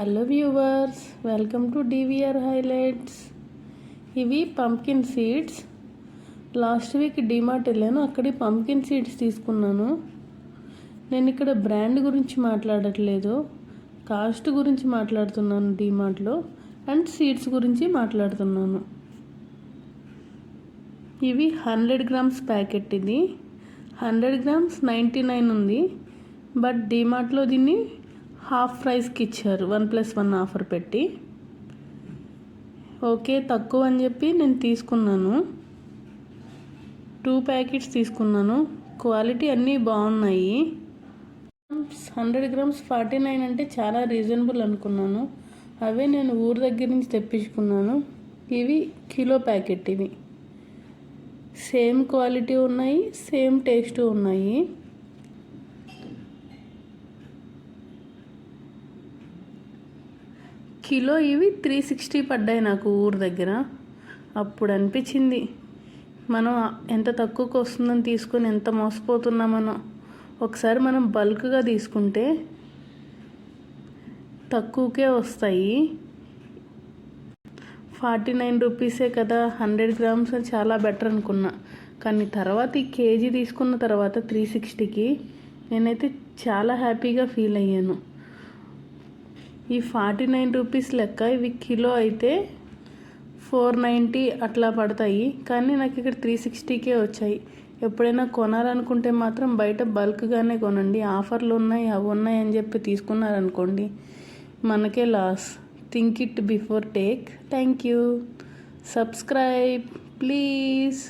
Hello viewers welcome to DVR highlights ఇవి pumpkin seeds last week DMart వెళ్ళాను అక్కడే pumpkin seeds తీసుకున్నాను. నేను ఇక్కడ బ్రాండ్ గురించి మాట్లాడట్లేదు కాస్ట్ గురించి మాట్లాడుతున్నాను డిమార్ట్లో అండ్ సీడ్స్ గురించి మాట్లాడుతున్నాను. ఇవి హండ్రెడ్ గ్రామ్స్ ప్యాకెట్ ఇది. హండ్రెడ్ గ్రామ్స్ నైంటీ నైన్ ఉంది బట్ డిమార్ట్లో దీన్ని హాఫ్ ప్రైస్కి ఇచ్చారు. వన్ ప్లస్ వన్ ఆఫర్ పెట్టి. ఓకే తక్కువ అని చెప్పి నేను తీసుకున్నాను. టూ ప్యాకెట్స్ తీసుకున్నాను. క్వాలిటీ అన్నీ బాగున్నాయి. హండ్రెడ్ గ్రామ్స్ ఫార్టీ నైన్ అంటే చాలా రీజనబుల్ అనుకున్నాను. అవే నేను ఊరి దగ్గర నుంచి తెప్పించుకున్నాను. ఇవి కిలో ప్యాకెట్ ఇవి. సేమ్ క్వాలిటీ ఉన్నాయి సేమ్ టేస్ట్ ఉన్నాయి. కిలో ఇవి త్రీ సిక్స్టీ పడ్డాయి నాకు ఊరు దగ్గర. అప్పుడు అనిపించింది మనం ఎంత తక్కువకు వస్తుందని తీసుకొని ఎంత మోసపోతున్నామనో. ఒకసారి మనం బల్క్గా తీసుకుంటే తక్కువకే వస్తాయి. ఫార్టీ నైన్ రూపీసే కదా హండ్రెడ్ గ్రామ్స్ అని చాలా బెటర్ అనుకున్నా. కానీ తర్వాత ఈ కేజీ తీసుకున్న తర్వాత త్రీ సిక్స్టీకి నేనైతే చాలా హ్యాపీగా ఫీల్ అయ్యాను. ఈ ఫార్టీ నైన్ రూపీస్ లెక్క ఇవి కిలో అయితే ఫోర్ నైంటీ అట్లా పడతాయి. కానీ నాకు ఇక్కడ త్రీ సిక్స్టీకే వచ్చాయి. ఎప్పుడైనా కొనాలనుకుంటే మాత్రం బయట బల్క్గానే కొనండి. ఆఫర్లు ఉన్నాయి అవి ఉన్నాయి అని చెప్పి తీసుకున్నారనుకోండి మనకే loss. Think it before take. Thank you. Subscribe please.